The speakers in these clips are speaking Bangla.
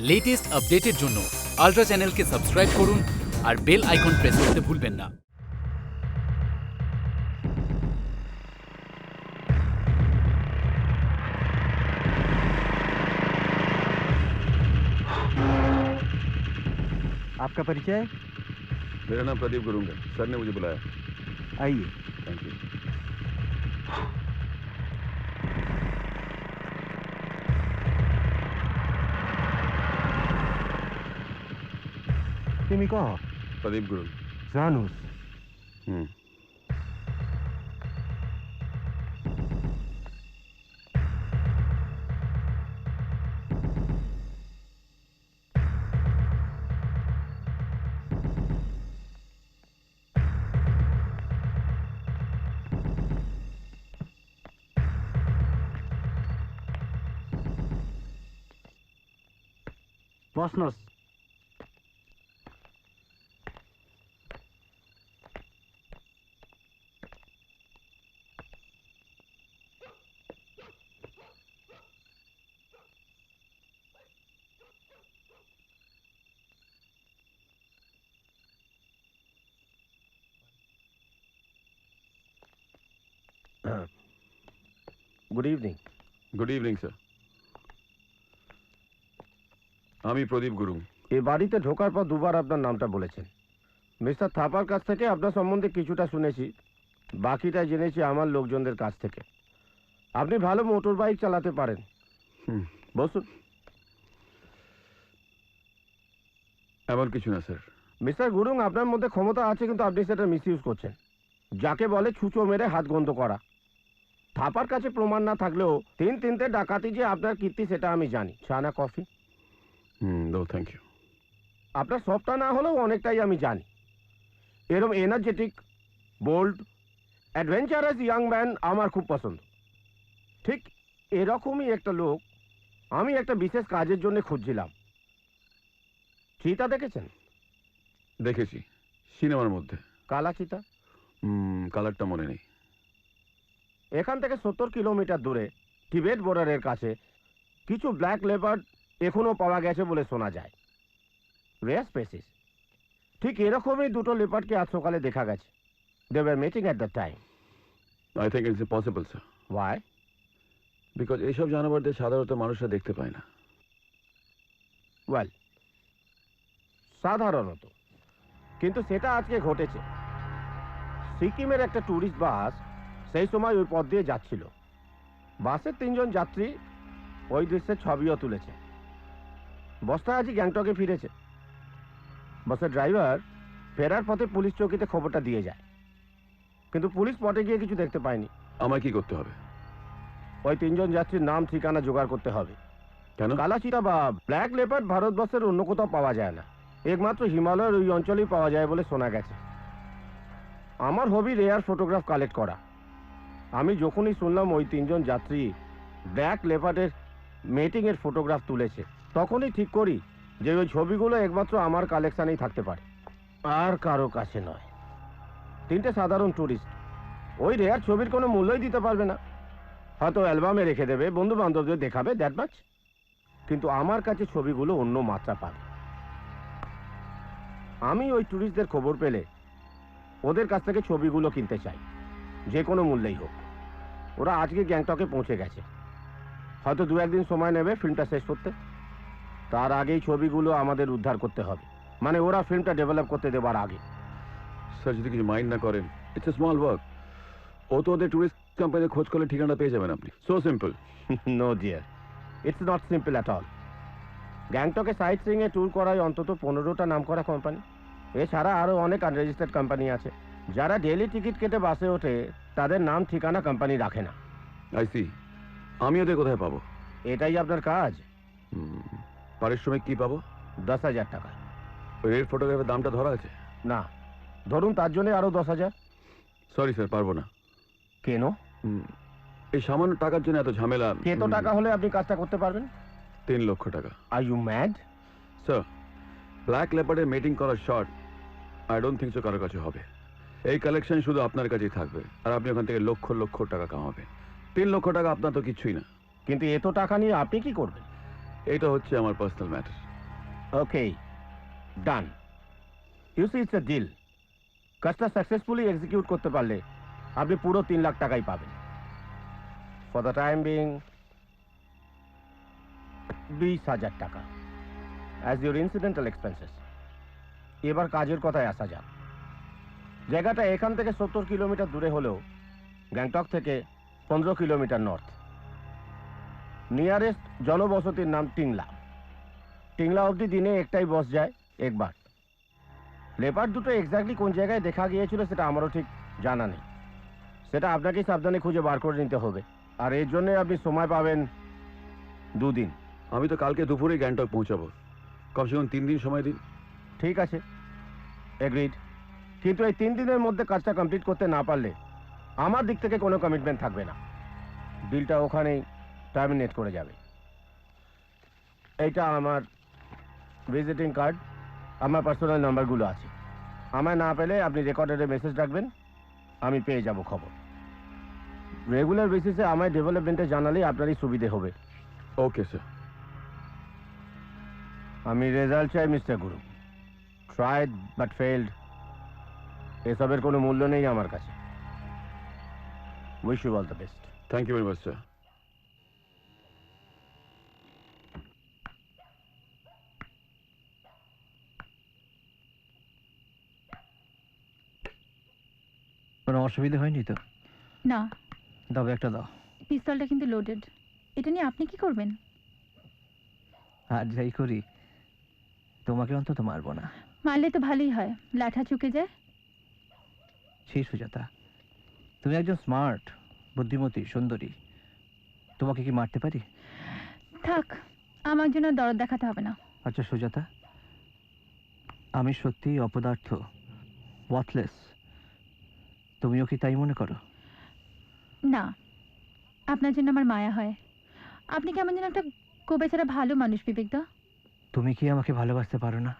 লেটেস্ট আপডেটের জন্য আলট্রা চ্যানেলকে সাবস্ক্রাইব করুন আর বেল আইকন প্রেস করতে ভুলবেন না आपका परिचय मेरा नाम प्रदीप गुरुंग है सर ने मुझे बुलाया आइए तिमी को प्रदीप गुरु जानुस बस्नुहोस् good evening good evening sir আমি প্রদীপ গুরুং। এই বাড়িতে ঢোকার পর দুবার আপনার নামটা বলেছেন। মিস্টার থাপার কাছ থেকে আপনার সম্বন্ধে কিছুটা শুনেছি বাকিটা জেনেছি আমার লোকজনদের কাছ থেকে। আপনি ভালো মোটর বাইক চালাতে পারেন। হুম। বসুন। এমন কিছু না স্যার। মিস্টার গুরুং আপনার মধ্যে ক্ষমতা আছে কিন্তু আপনি সেটা মিসইউজ করছেন। যাকে বলে ছুঁচো মেরে হাত গন্ধ করা। থাপার কাছে প্রমাণ না থাকলেও তিন তিনটে ডাকাতি যে আপনার কীর্তি সেটা আমি জানি। চা না কফি? নো থ্যাংক ইউ আপনার সবটা না হলেও অনেকটাই আমি জানি। এরকম energetic bold adventurous young man আমার খুব পছন্দ। ঠিক এরকমই একটা লোক আমি একটা বিশেষ কাজের জন্য খুঁজছিলাম। চিতা দেখেছেন? দেখেছি সিনেমার মধ্যে। কালা চিতা? হুম কালারটা মনে নেই। এখান থেকে সত্তর কিলোমিটার দূরে টিবেট বর্ডারের কাছে। কিছু ব্ল্যাক লেপার্ড এখনও পাওয়া গেছে বলে শোনা যায়। Rare species. ঠিক এরকমই দুটো লেপার্ডকে আজ সকালে দেখা গেছে। They were meeting at the time I think it's possible sir why because এইসব জানোয়ারদের সাধারণত মানুষরা দেখতে পায় না। ওয়েল সাধারণত। কিন্তু সেটা আজকে ঘটেছে। সিকিমের একটা ট্যুরিস্ট বাস সেই সময় ওই পথ দিয়ে যাচ্ছিল। বাসের তিনজন যাত্রী ওই দৃশ্যের ছবিও তুলেছে। বস্তা আজই গ্যাংটকে ফিরেছে। বাসের ড্রাইভার ফেরার পথে পুলিশ চৌকিতে খবরটা দিয়ে যায়। কিন্তু পুলিশ পটে গিয়ে কিছু দেখতে পায়নি। আমায় কি করতে হবে? ওই তিনজন যাত্রীর নাম ঠিকানা জোগাড় করতে হবে। কেন? কালাচিতা বা ব্ল্যাক লেপার্ড ভারতবর্ষের অন্য কোথাও পাওয়া যায় না। একমাত্র হিমালয়ের ওই অঞ্চলেই পাওয়া যায় বলে শোনা গেছে। আমার হবি রেয়ার ফটোগ্রাফ কালেক্ট করা। আমি যখনই শুনলাম ওই তিনজন যাত্রী ব্ল্যাক লেপার্ডের মেটিংয়ের ফটোগ্রাফ তুলেছে, তখনই ঠিক করি যে ওই ছবিগুলো একমাত্র আমার কালেকশানেই থাকতে পারে। আর কারও কাছে নয়। তিনটে সাধারণ ট্যুরিস্ট ওই রেয়ার ছবির কোনো মূল্যই দিতে পারবে না। হয়তো অ্যালবামে রেখে দেবে বন্ধু বান্ধবদের দেখাবে দ্যাট মাচ কিন্তু আমার কাছে ছবিগুলো অন্য মাত্রা পাবে। আমি ওই ট্যুরিস্টদের খবর পেলে ওদের কাছ থেকে ছবিগুলো কিনতে চাই। যে কোনো মূল্যেই হোক। ওরা আজকে গ্যাংটকে পৌঁছে গেছে। হয়তো দু একদিন সময় নেবে ফিল্মটা শেষ করতে। তার আগেই ছবিগুলো আমাদের উদ্ধার করতে হবে। মানে ওরা ফিল্মটা ডেভেলপ করতে দেবার আগে। স্যার যদি কিছু মাইন্ড না করেন ইটস এ স্মল ওয়ার্ক ও তো ওদের টুরিস্ট কোম্পানিতে খোঁজ করলে ঠিকানা পেয়ে যাবেন আপনি। So simple no dear it's not simple at all গ্যাংটকে সাইট সিংয়ে ট্যুর করায় অন্তত পনেরোটা নাম করা কোম্পানি এছাড়া আরও অনেক আনরেজিস্টার্ড কোম্পানি আছে। যারা ডেলি টিকিট কেটে বাসে ওঠে তাদের নাম ঠিকানা কোম্পানি রাখে না। আই সি আমি ওদের কোথায় পাবো? এটাই আপনার কাজ? হুম, পারিশ্রমিক কি পাবো? দশ হাজার টাকা। ওই রেড ফটোগ্রাফের দামটা ধরা আছে? না। ধরুন তার জন্য আরও দশ হাজার। সরি স্যার পারব না। কেন? হুম, এই সামান্য টাকার জন্য এত ঝামেলা। কত হুম, টাকা হলে আপনি কাজটা করতে পারবেন? তিন লক্ষ টাকা। Are you mad sir black লেপার্ডের meeting করার short I don't think so কারোর কাছে হবে। এই কালেকশন শুধু আপনার কাছেই থাকবে। আর আপনি ওখান থেকে লক্ষ লক্ষ টাকা কামাবেন। তিন লক্ষ টাকা আপনার তো কিছুই না। কিন্তু এত টাকা নিয়ে আপনি কি করবেন? এইটা হচ্ছে আমার personal matter okay done you see it's a deal কাজটা সাকসেসফুলি এক্সিকিউট করতে পারলে আপনি পুরো তিন লাখ টাকাই পাবেন। ফর দ্য টাইম বিং বিশ হাজার টাকা। অ্যাজ ইউর ইনসিডেন্টাল এক্সপেন্সেস এবার কাজের কথায় আসা যাক। জায়গাটা এখান থেকে সত্তর কিলোমিটার দূরে হলেও গ্যাংটক থেকে পনেরো কিলোমিটার নর্থ নিয়ারেস্ট জনবসতির নাম টিংলা। টিংলা অবধি দিনে একটাই বস যায় একবার। লেপার দুটো এক্স্যাক্টলি কোন জায়গায় দেখা গিয়েছিল সেটা আমারও ঠিক জানা নেই। সেটা আপনাকেই সাবধানে খুঁজে বার করে নিতে হবে। আর এর জন্য আপনি সময় পাবেন দুদিন। আমি তো কালকে দুপুরে গ্যাংটক পৌঁছাবো। কমসে কম তিন দিন সময় দিন। ঠিক আছে। এগ্রিড কিন্তু এই তিন দিনের মধ্যে কাজটা কমপ্লিট করতে না পারলে আমার দিক থেকে কোনো কমিটমেন্ট থাকবে না। ডিলটা ওখানেই টার্মিনেট করে যাবে। এইটা আমার ভিজিটিং কার্ড আমার পার্সোনাল নাম্বারগুলো আছে। আমায় না পেলে আপনি রেকর্ডারে মেসেজ রাখবেন আমি পেয়ে যাব খবর। রেগুলার বেসিসে আমায় ডেভেলপমেন্টে জানালেই আপনারই সুবিধে হবে। ওকে স্যার আমি রেজাল্ট চাই mister Guru tried but failed এসবের কোনো মূল্য নেই আমার কাছে। Wish you all the best thank you very much sir কোনো অসুবিধা হয়নি তো? না। দাও একটা দাও। পিস্তলটা কিন্তু লোডেড এটা নিয়ে আপনি কি করবেন? আর যাই করি তোমাকে অন্তত মারবো না। মারলে তো ভালোই হয়। লাঠা চুকে যায়। সেই সুজাতা তুমি একজন স্মার্ট বুদ্ধিমতী সুন্দরী। তোমাকে কি মারতে পারি? থাক আমার জন্য দরদ দেখাতে হবে না। আচ্ছা সুজাতা আমি সত্যিই অপদার্থ ওয়াথলেস তুমিও কি তাই মনে করো? না আপনার জন্য আমার মায়া হয়। আপনি কেমন যেন একটা কোবেচারা ভালো মানুষ বিবেকদা তুমি কি আমাকে ভালোবাসতে পারো না?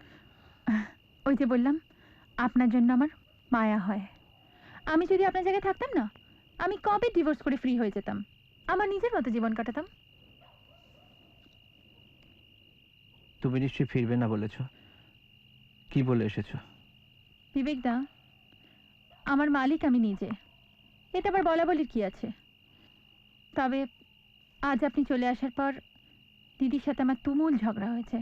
ওই যে বললাম আপনার জন্য আমার মায়া হয়। আমি যদি আপনার জায়গায় থাকতাম না আমি কবে ডিভোর্স করে ফ্রি হয়ে যেতাম? আমার নিজের মতো জীবন কাটাতাম। তুমি নিশ্চয়ই ফিরবে না বলেছ। কি বলে এসেছ? বিবেকদা আমার মালিক আমি নিজে। এটা আবার বলা বলির কি আছে? তবে আজ আপনি চলে আসার পর দিদির সাথে আমার তুমুল ঝগড়া হয়েছে।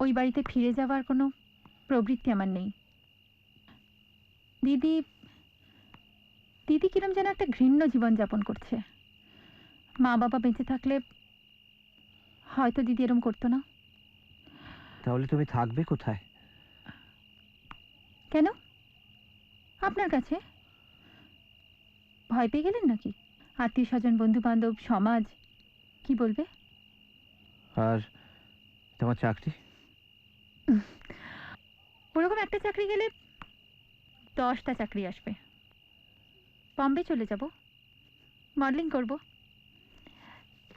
ওই বাড়িতে ফিরে যাওয়ার কোনো প্রবৃত্তি আমার নেই। দিদি দিদি কিরম যেন একটা ঘৃণ্য জীবনযাপন করছে। মা বাবা বেঁচে থাকলে হয়তো দিদি এরম করতো না। তাহলে তুমি থাকবে কোথায়? কেন? আপনার কাছে? ভয় পেয়ে গেলেন নাকি? আত্মীয় স্বজন বন্ধু বান্ধব সমাজ কি বলবে? আর তোমার চাকরি? ওরকম একটা চাকরি গেলে দশটা চাকরি আসবে। বম্বে চলে যাব। মডেলিং করব।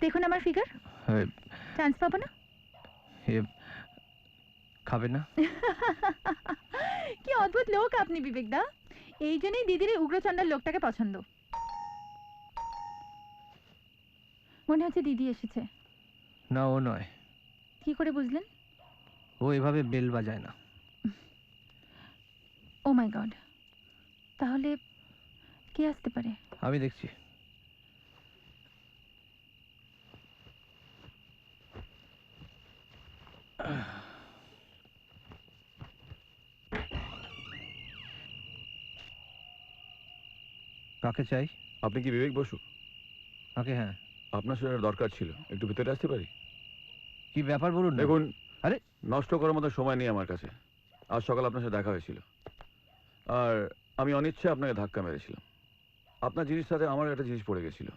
দেখুন আমার ফিগার হ্যাঁ, চান্স পাবো না? খাবে না? কি অদ্ভুত লোক আপনি বিবেকদা এই জন্যই দিদির উগ্রচণ্ডার লোকটাকে পছন্দ। মনে হচ্ছে দিদি এসেছে। না ও নয়। কি করে বুঝলেন? ও এভাবে বেল বাজায় না। Oh my god. তাহলে কে আসতে পারে? আমি দেখছি। কাকে চাই? আপনি কি বিবেক বসু? কাকে হ্যাঁ। আপনার সাথে দরকার ছিল। একটু ভিতরে আসতে পারি? কি ব্যাপার বলুন দেখুন আরে! নষ্ট করার মতো সময় নেই আমার কাছে। আজ সকাল আপনার সাথে দেখা হয়েছিল। আর আমি অনিচ্ছে আপনাকে ধাক্কা মেরেছিলাম। আপনার জিনিস সাথে আমার একটা জিনিস পড়ে গেছিল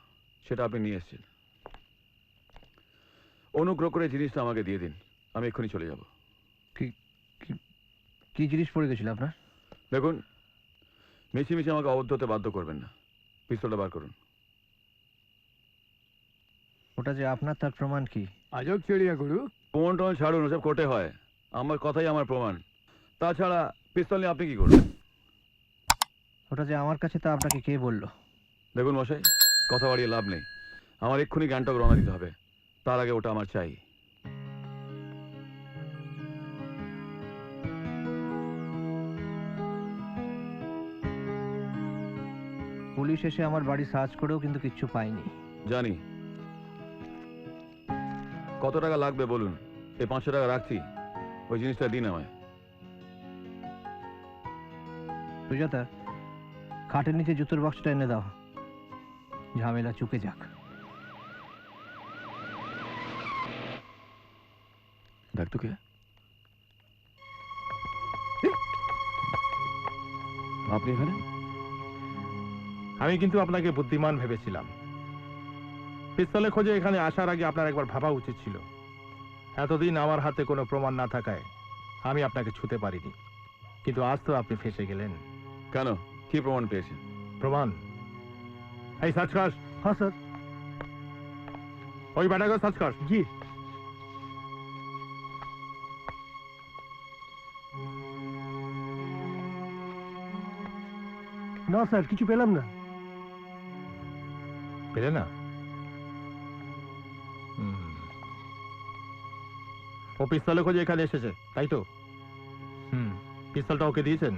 সেটা আপনি নিয়ে এসেছেন অনুগ্রহ করে জিনিসটা আমাকে দিয়ে দিন আমি এক্ষুনি চলে যাব। কি জিনিস পড়ে গেছিল আপনার? দেখুন মিছি মিছি আমাকে অবদ্ধ হতে বাধ্য করবেন না। পিস্তলটা বার করুন। ওটা যে আপনার তার প্রমাণ কি? আজব চিড়িয়া গুরু। প্রমাণ টমান ছাড়ুন ওসব কোর্টে হয়। আমার কথাই আমার প্রমাণ। তাছাড়া পিস্তল নিয়ে আপনি কি করবেন? ওটা যে আমার কাছে তা আপনাকে কে বলল? দেখুন মশাই কথা বাড়িয়ে লাভ নেই। আমার এক্ষুনি গানটা রওনা দিতে হবে। তার আগে ওটা আমার চাই। পুলিশ এসে আমার বাড়ি সার্চ করেও কিন্তু কিচ্ছু পাইনি জানি। কত টাকা লাগবে বলুন? এই পাঁচশো টাকা রাখছি। ওই জিনিসটা দিন আমায়। সুজাতা খাটের নিচে জুতোর বক্সটা এনে দাও। ঝামেলা চুকে যাক। আপনি এখানে? আমি কিন্তু আপনাকে বুদ্ধিমান ভেবেছিলাম। পিস্তলে খোঁজে এখানে আসার আগে আপনার একবার ভাবা উচিত ছিল। এতদিন আমার হাতে কোনো প্রমাণ না থাকায় আমি আপনাকে ছুতে পারিনি। কিন্তু আজ তো আপনি ফেসে গেলেন। কেন? কি প্রমাণ পেয়েছেন প্রমাণ এই সার্চ কর হ্যাঁ স্যার ওই ব্যাটাকে সার্চ কর জি না স্যার কিছু পেলাম না পেলে না হুম। ও পিস্তলে খোঁজে এখানে এসেছে তাই তো হুম পিস্তলটা ওকে দিয়েছেন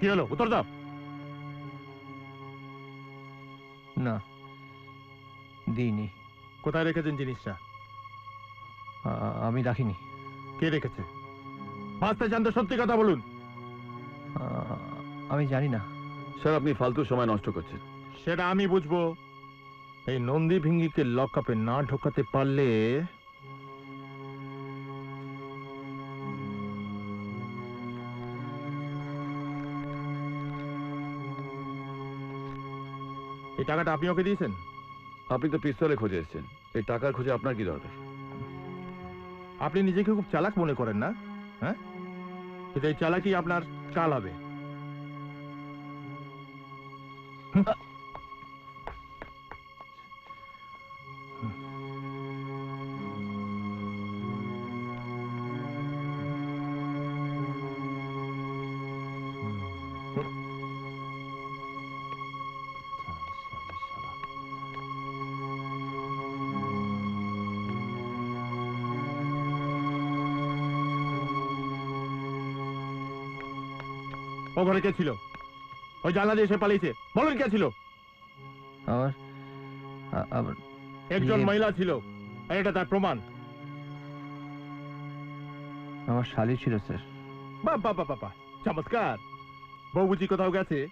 কি হলো? উত্তর দাও। না দিইনি। কোথায় রেখেছেন জিনিসটা? আ- আমি রাখিনি। কে রেখেছে? বাঁচতে চান তো সত্যি কথা বলুন। আ- আমি জানি না। স্যার আপনি ফালতু সময় নষ্ট করছেন। সেটা আমি বুঝব। এই নন্দী ভিঙ্গিকে লকআপে না ঢোকাতে পারলে এই টাকাটা আপনি ওকে দিয়েছেন? আপনি তো পিস্তলে খোঁজে এসেছেন। এই টাকার খোঁজে আপনার কি দরকার? আপনি নিজেকে খুব চালাক মনে করেন না? হ্যাঁ? কিন্তু এই চালাকি আপনার কাল হবে। ও ঘরে কে ছিল? ওই জানলা দিয়ে এসে পালিয়েছে। বলুন কে ছিল? আমার আ- আমার একজন মহিলা ছিল আর এটা তার প্রমাণ। আমার শালি ছিল স্যার। বাবা বাবা বাবা চমৎকার। বউ বুঝি কোথাও গেছে?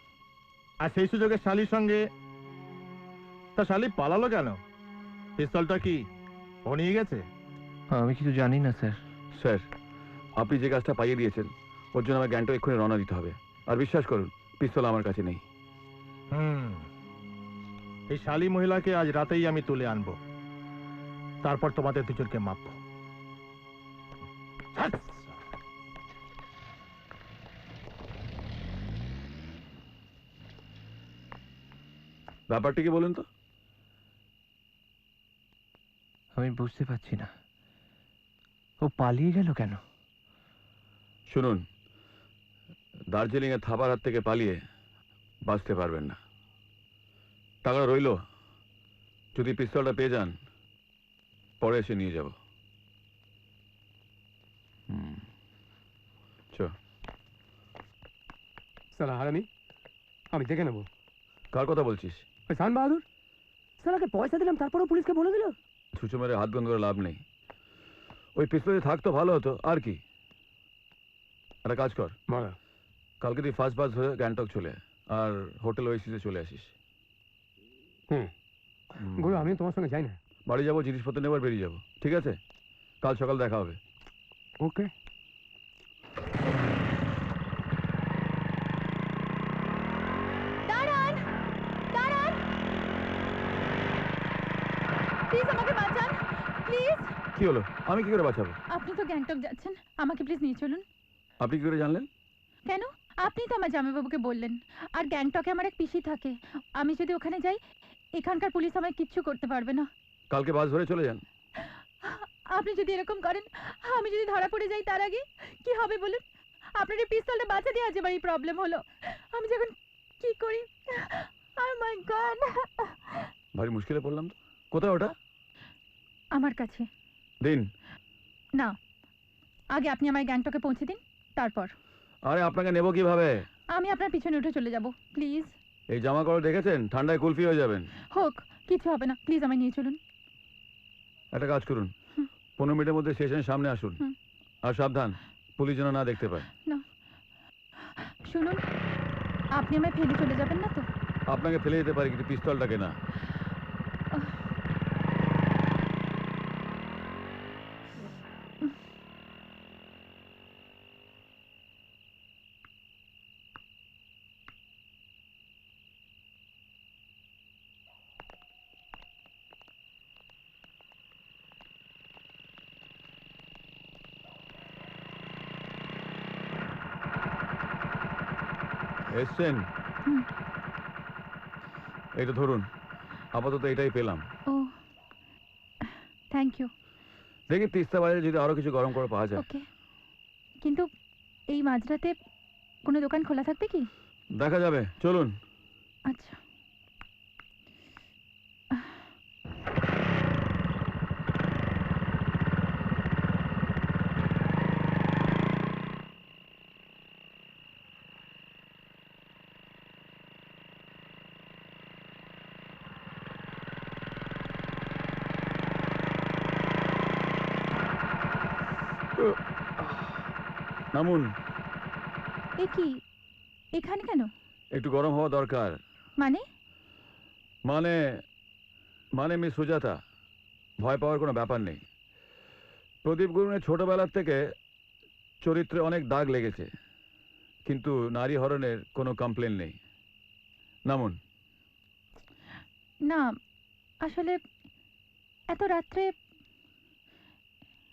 আর সেই সুযোগে শালির সঙ্গে তা শালি পালালো কেন? পিস্তলটা কি ও নিয়ে গেছে? আমি কিছু জানি না স্যার। স্যার আপনি যে কাজটা পাইয়ে দিয়েছেন ওর জন্য আমার জ্ঞানটা এক্ষুনি রওনা দিতে হবে। আর বিশ্বাস করুন পিস্তল আমার কাছে নেই। হুম এই শালি মহিলাকে আজ রাতেই আমি তুলে আনব। তারপর তোমাদের দুজনকে মাপবো। ব্যাপারটা কি বলুন তো। আমি বুঝতে পারছি না। ও পালিয়ে গেল কেন? শুনুন দার্জিলিং এর থাবার হাত থেকে পালিয়ে বাঁচতে পারবেন না। টাকাটা রইল। যদি পিস্তলটা পেয়ে যান পরে এসে নিয়ে যাব। সালা হারামি আমি দেখে নেব। কার কথা বলছিস? ওই শান বাহাদুর। সালাকে পয়সা দিলাম তারপরেও পুলিশকে বলে দিল? ছুঁচো মেরে হাত বন্ধ করে লাভ নেই। ওই পিস্তলে থাকতো ভালো হতো। আর কি? একটা কাজ কর। মারা। কালকে তুই ফার্স্ট বাস হয়ে গ্যাংটক চলে আর হোটেল ওয়েসিসে চলে আসিস। হুম। হুম। গুরু আমি তোমার সঙ্গে যাই না। বাড়ি যাব জিনিসপত্র নেবার বেরিয়ে যাব ঠিক আছে? কাল সকাল দেখা হবে। ওকে। দাঁড়ান দাঁড়ান। প্লিজ আমাকে বাঁচান প্লিজ কি হলো? আমি কি করে বাঁচাবো? আপনি তো গ্যাংটক যাচ্ছেন আমাকে প্লিজ নিয়ে চলুন। আপনি কি করে জানলেন? কেন? আপনি তো আমার জামাইবাবুকে বললেন। আর গ্যাংটকে আমার এক পিসি থাকে। আমি যদি ওখানে যাই এখানকার পুলিশ আমায় কিচ্ছু করতে পারবে না। কালকে বাস ধরে চলে যান। আপনি যদি এরকম করেন আমি যদি ধরা পড়ে যাই তার আগে কি হবে বলুন? আপনার এই পিস্তলটা বাঁচা দিয়ে আজ আমার এই প্রবলেম হলো। আমি যখন কি করি? আর মাই গড ভারী মুশকিলে পড়লাম তো। কোথায় ওটা? আমার কাছে। দিন। না। আগে আপনি আমায় গ্যাংটকে পৌঁছে দিন তারপর। আরে আপনাকে নেব কীভাবে? আমি আপনার পিছনে উঠে চলে যাব প্লিজ। এই জামা কাপড় দেখেছেন? ঠান্ডায় কুলফি হয়ে যাবেন। হোক কিছু হবে না প্লিজ আমায় নিয়ে চলুন। একটা কাজ করুন। পনেরো মিনিটের মধ্যে স্টেশনের সামনে আসুন। আর সাবধান পুলিশ যেন না দেখতে পায়। না। শুনুন আপনি আমায় ফেলে চলে যাবেন না তো? আপনাকে ফেলে যেতে পারি কিন্তু পিস্তলটাকে না এসছেন। এইটা ধরুন আপাতত এটাই পেলাম। Oh thank you. দেখি তিস্তা বাজারে যদি আরও কিছু গরম করে পাওয়া যায়। ওকে কিন্তু এই মাঝরাতে কোনো দোকান খোলা থাকবে কি? দেখা যাবে চলুন। আচ্ছা। নামুন এ কি? এখানে কেন? একটু গরম হওয়া দরকার। মানে? মানে মানে মিস সুজাতা ভয় পাওয়ার কোনো ব্যাপার নেই। প্রদীপ গুরুনের ছোটবেলার থেকে চরিত্রে অনেক দাগ লেগেছে। কিন্তু নারী হরণের কোনো কমপ্লেন নেই। নামুন না আসলে এত রাত্রে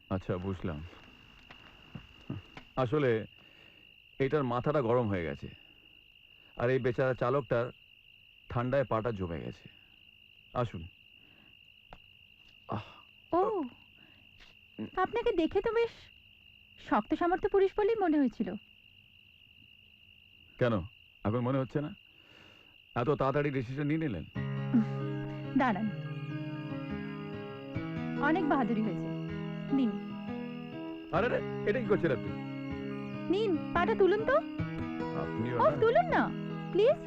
আচ্ছা বুঝলাম। আসলে এটার মাথাটা গরম হয়ে গেছে। আর এই বেচারা চালকটার ঠান্ডায় পাটা জমে গেছে। আসুন। ও আপনাকে দেখে তো বেশ শক্ত সামর্থ্য পুরুষ বলেই মনে হয়েছিল। কেন? এখন মনে হচ্ছে না? এত তাড়াতাড়ি ডিসিশন নিয়ে নিলেন? দাঁড়ান। অনেক বাহাদুরি হয়েছে। নিন আরে এটা কি করছেন আপনি? নিন পাটা তুলুন তো আপনিও ও না? তুলুন না প্লিজ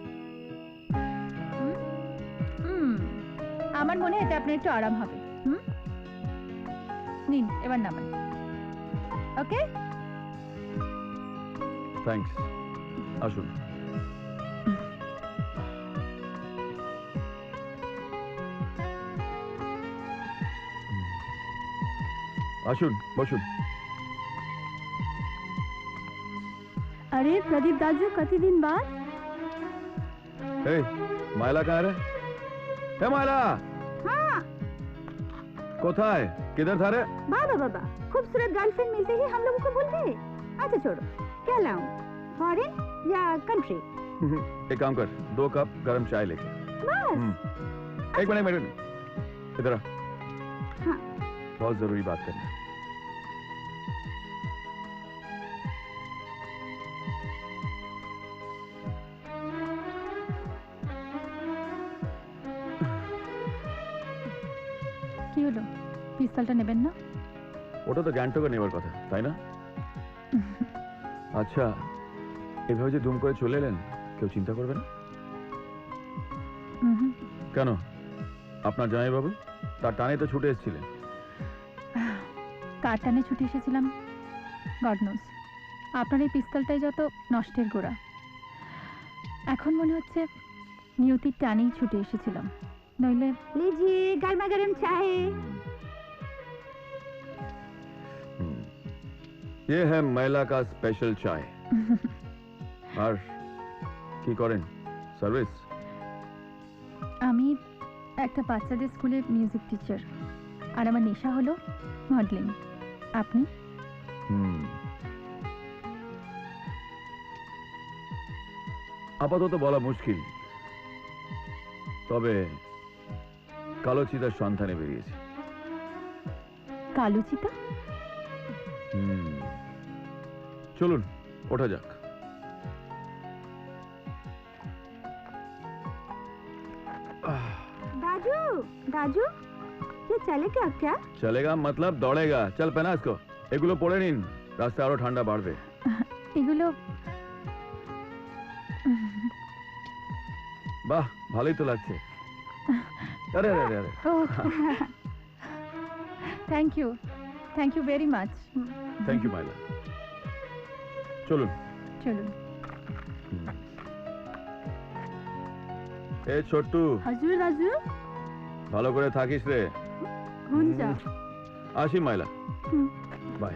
আমার মনে হয় এতে আপনার একটু আরাম হবে হুম নিন এবার নামান ওকে থ্যাঙ্কস আসুন আসুন বসুন अरे प्रदीप दाजू कति दिन बाद? ए, मायला कहा है हे मायला हाँ। कोथा है किधर था रे? बाबा बाबा खूबसूरत गर्लफ्रेंड मिलते ही हम लोगों को भूल गए। अच्छा छोड़ो क्या लाऊं? फॉरेन या कंट्री? एक काम कर दो कप गरम चाय लेके बस। हम्म। एक मिनट एक मिनट। इधर हाँ। बहुत ज़रूरी बात करनी है। কি হলো? পিস্তলটা নেবেন না? ওটা তো গ্যাংটকে নেবার কথা তাই না? আচ্ছা এভাবে যে দুম করে চলে এলেন কেউ চিন্তা করবে না। কেন? আপনার জামাইবাবু তার টানে তো ছুটে এসেছিলেন। কার টানে ছুটে এসেছিলাম? গড নোজ আপনার এই পিস্তলটাই যত নষ্টের গোড়া। এখন মনে হচ্ছে নিয়তির টানেই ছুটে এসেছিলাম। নইলে लीजिए गर्मा गर्म चाय हम्म। ये है महिला का स्पेशल चाय আর কি করেন সার্ভিস আমি একটা বাচ্চাদের স্কুলে মিউজিক টিচার আর আমার নেশা হলো মডেলিং আপনি হুম আপাতত বলা মুশকিল তবে কালো চিতার সন্ধানে বেরিয়েছে কালো চিতা হুম চলুন ওঠা যাক दाजू दाजू ये चलेगा क्या চলেগা মতলব দৌড়েগা চল পেনা इसको এগুলো পড়ে নিন রাস্তায় আরো ঠান্ডা বাড়বে এগুলো বাহ ভালোই তো লাগছে ಅರೆ ಅರೆ ಅರೆ thank you thank you very much thank you মাইলা চলুন চলুন এ ছোট্টু হাজুর হাজুর ভালো করে থাকিস রে হুন যা আসি মাইলা বাই